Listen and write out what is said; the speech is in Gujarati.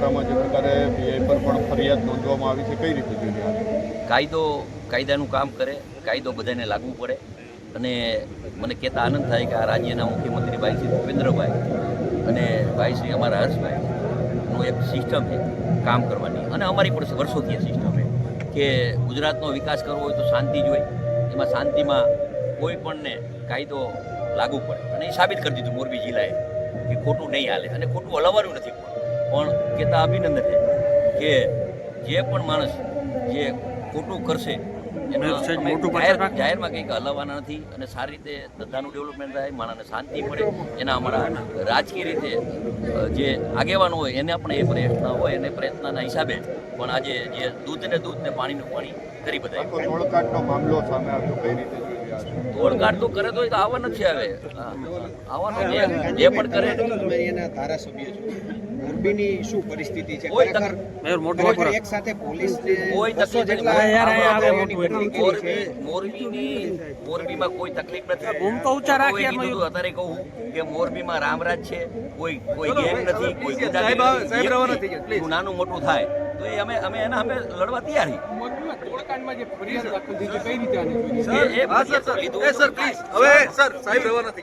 પણ ફરિયાદ નોંધવામાં આવી છે, કઈ રીતે કાયદો, કાયદાનું કામ કરે, કાયદો બધાને લાગુ પડે. અને મને કહેતા આનંદ થાય કે આ રાજ્યના મુખ્યમંત્રી ભાઈ શ્રી ભૂપેન્દ્રભાઈ. અને ભાઈ શ્રી અમારા હર્ષભાઈ નું એક સિસ્ટમ છે, કામ કરવાની. અને અમારી પણ વર્ષોથી આ સિસ્ટમ છે કે ગુજરાતનો વિકાસ કરવો હોય તો શાંતિ જોઈએ. એમાં શાંતિમાં કોઈ પણને કાયદો લાગુ પડે. અને એ સાબિત કરી દીધું મોરબી જિલ્લાએ કે ખોટું નહીં હાલે. અને ખોટું હલાવવાનું નથી પણ કહેતા અભિનંદન છે કે જે પણ માણસ જે ખોટું કરશે જાહેરમાં કંઈક હલાવવાના નથી અને સારી રીતે ધંધાનું ડેવલપમેન્ટ થાય માણસને શાંતિ મળે એના અમારા રાજકીય રીતે જે આગેવાનો હોય એને પણ એ પ્રયત્ન હોય એને પ્રયત્નના હિસાબે પણ આજે જે દૂધને દૂધ ને પાણીનું પાણી કરી બધાય આખો મામલો સામે આવ્યો કઈ રીતે તોડકાડ તો કરે તો આવવાનું જ છે હવે આવવાનું જે પણ કરે એના ધારાસભ્ય છો. મોરબીની શું પરિસ્થિતિ છે? કોઈ ખરેખર એક સાથે પોલીસ કોઈ જેટલા મોરબીમાં કોઈ તકલીફ નથી. બૂમ તો હતું, અત્યારે કહું કે મોરબીમાં રામરાજ છે કોઈ કોઈ ગેંગ નથી કોઈ. એવું નાનું મોટું થાય. તો એ અમે અમે એના અમે લડવા તૈયાર છીએ. મોરબીમાં તોડકાંડમાં જે ફરિયાદ દાખલ થઈ છે કઈ રીતે આને જોઈ એ- એ ફરિયાદ લીધું એ સર પ્લીઝ હવે સર સાહેબ રહેવા નથી